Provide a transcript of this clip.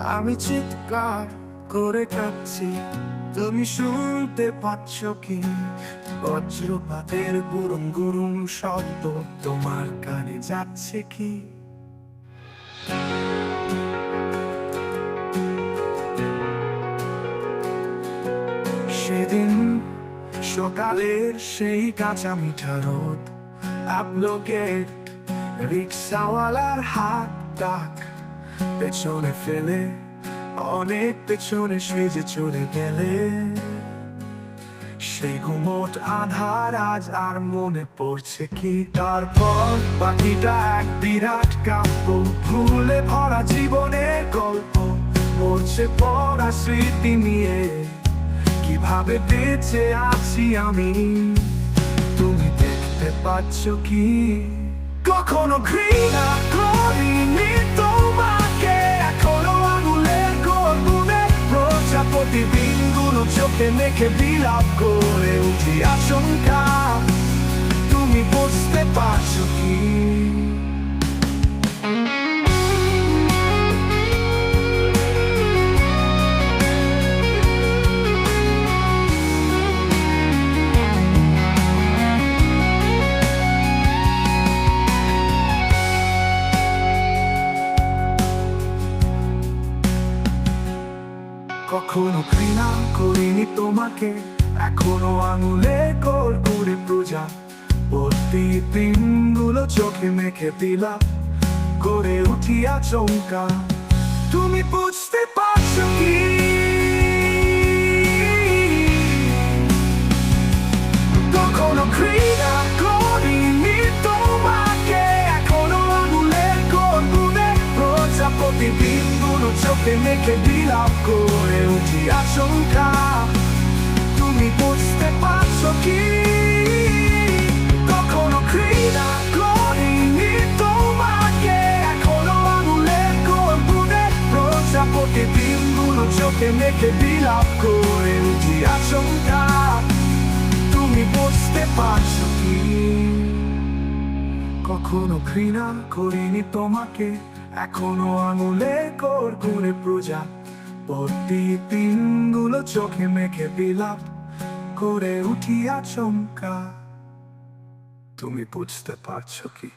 আমি চিৎকার করে কাঁদছি। তুমি শুনতে পাচ্ছ কি? বজ্রপাতের গুরুম গুরুম শব্দ তোমার কানে যাচ্ছে কি? সেদিন সকালের সেই কাঁচা মিঠা রোদ আপলোকের রিক্সাওয়ালার হাত ডাক। পেছনে ফেলে, অনেক পেছনে সেজে চলে গেলে। সেই ঘুমট আধার আজ আর মনে পড়ছে কি? তারপর বাকিটা এক বিরাট কাব্য, ভুলে ভরা জীবনের গল্প পড়ছে পড়া স্মৃতি নিয়ে। কীভাবে বেঁচে আছি আমি? তুমি দেখতে পাচ্ছ কি? কখনো ঘৃণা প্রজাপতি দিনগুলো চোখে মেখে বিলাপ করে উঠি আশঙ্কা কখনো ঘৃণা করিনি তোমাকে। এখনও আঙুলে কর করে পূজা প্রতি দিনগুলো চোখে মেখে দিলা। করে উঠি আচমকা তুমি বুঝতে পারছ কি? কখনো ঘৃণা করিনি তোমাকে। এখনও আঙুলে করবুনে প্রজাপতি দিনগুলো চোখে মেখে বিলাপ করে উঠি আশঙ্কা। তুমি বুঝতে পারছ কি? কখনো ঘৃণা করিনি তোমাকে। এখনও আঙুলে করবুনে প্রজাপতি দিনগুলো চোখে মেখে বিলাপ করে উঠি আশঙ্কা। তুমি বুঝতে পারছ কি? কখনো ঘৃণা করিনি তোমাকে। এখনও আঙুলে কর করে প্রজা প্রতি দিনগুলো চোখে মেখে বিলাপ করে উঠি আচমকা। তুমি বুঝতে পারছ কি?